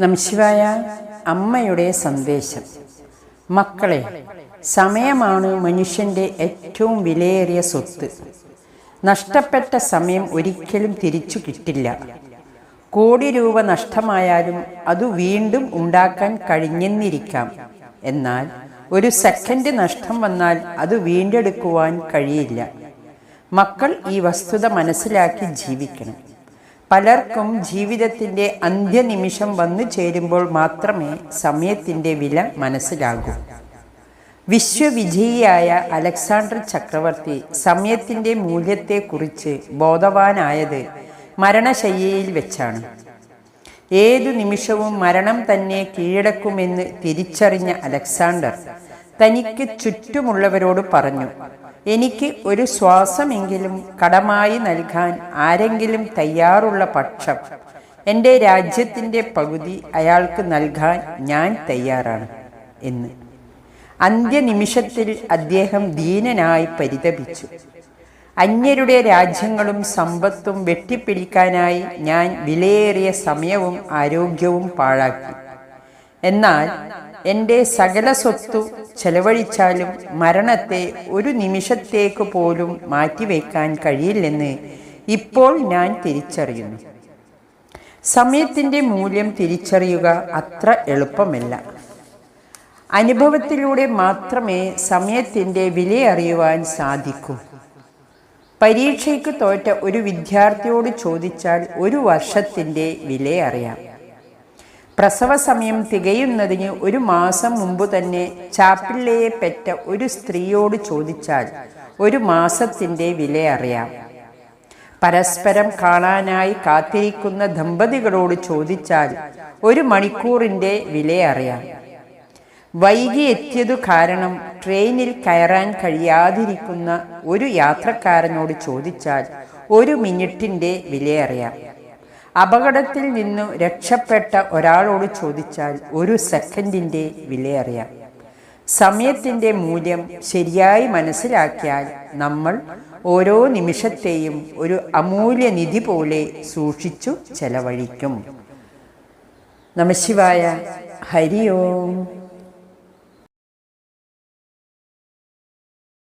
നംശിവായ അമ്മയുടെ സന്ദേശം. മക്കളെ സമയമാണ് മനുഷ്യന്റെ ഏറ്റവും വിലയേറിയ സ്വത്ത്. നഷ്ടപ്പെട്ട സമയം ഒരിക്കലും തിരിച്ചു കിട്ടില്ല. കോടി രൂപ നഷ്ടമായാലും അത് വീണ്ടും ഉണ്ടാക്കാൻ കഴിഞ്ഞെന്നിരിക്കാം. എന്നാൽ ഒരു സെക്കൻഡ് നഷ്ടം വന്നാൽ അത് വീണ്ടെടുക്കുവാൻ കഴിയില്ല. മക്കൾ ഈ വസ്തുത മനസ്സിലാക്കി ജീവിക്കണം. പലർക്കും ജീവിതത്തിന്റെ അന്ത്യനിമിഷം വന്നു ചേരുമ്പോൾ മാത്രമേ സമയത്തിന്റെ വില മനസ്സിലാകൂ. വിശ്വവിജയിയായ അലക്സാണ്ടർ ചക്രവർത്തി സമയത്തിന്റെ മൂല്യത്തെക്കുറിച്ച് ബോധവാനായത് മരണശയ്യയിൽ വെച്ചാണ്. ഏതു നിമിഷവും മരണം തന്നെ കീഴടക്കുമെന്ന് തിരിച്ചറിഞ്ഞ അലക്സാണ്ടർ തനിക്ക് ചുറ്റുമുള്ളവരോട് പറഞ്ഞു എനിക്ക് ഒരു ശ്വാസമെങ്കിലും കടമായി നൽകാൻ ആരെങ്കിലും തയ്യാറുള്ള പക്ഷം എന്റെ രാജ്യത്തിന്റെ പകുതി അയാൾക്ക് നൽകാൻ ഞാൻ തയ്യാറാണ് എന്ന്. അന്ത്യനിമിഷത്തിൽ അദ്ദേഹം ദീനനായി പരിതപിച്ചു. അന്യരുടെ രാജ്യങ്ങളും സമ്പത്തും വെട്ടിപ്പിടിക്കാനായി ഞാൻ വിലയേറിയ സമയവും ആരോഗ്യവും പാഴാക്കി. എന്നാൽ എന്റെ സകല സ്വത്തു ചെലവഴിച്ചാലും മരണത്തെ ഒരു നിമിഷത്തേക്ക് പോലും മാറ്റിവെക്കാൻ കഴിയില്ലെന്ന് ഇപ്പോൾ ഞാൻ തിരിച്ചറിയുന്നു. സമയത്തിന്റെ മൂല്യം തിരിച്ചറിയുക അത്ര എളുപ്പമല്ല. അനുഭവത്തിലൂടെ മാത്രമേ സമയത്തിന്റെ വിലയറിയുവാൻ സാധിക്കൂ. പരീക്ഷയ്ക്ക് തോറ്റ ഒരു വിദ്യാർത്ഥിയോട് ചോദിച്ചാൽ ഒരു വർഷത്തിന്റെ വിലയറിയാം പ്രസവ സമയം തികയുന്നതിന് ഒരു മാസം മുമ്പ് തന്നെ ചാപ്പിള്ളയെ പെറ്റ ഒരു സ്ത്രീയോട് ചോദിച്ചാൽ ഒരു മാസത്തിന്റെ വില അറിയാം. പരസ്പരം കാണാനായി കാത്തിരിക്കുന്ന ദമ്പതികളോട് ചോദിച്ചാൽ ഒരു മണിക്കൂറിന്റെ വില അറിയാം. വൈകി എത്തിയതു കാരണം ട്രെയിനിൽ കയറാൻ കഴിയാതിരിക്കുന്ന ഒരു യാത്രക്കാരനോട് ചോദിച്ചാൽ ഒരു മിനിറ്റിന്റെ വില അറിയാം. അപകടത്തിൽ നിന്നു രക്ഷപ്പെട്ട ഒരാളോട് ചോദിച്ചാൽ ഒരു സെക്കൻഡിന്റെ വിലയറിയാം. സമയത്തിന്റെ മൂല്യം ശരിയായി മനസ്സിലാക്കിയാൽ നമ്മൾ ഓരോ നിമിഷത്തെയും ഒരു അമൂല്യ നിധി പോലെ സൂക്ഷിച്ചു ചെലവഴിക്കും. നമശിവായ ഹരി ഓം.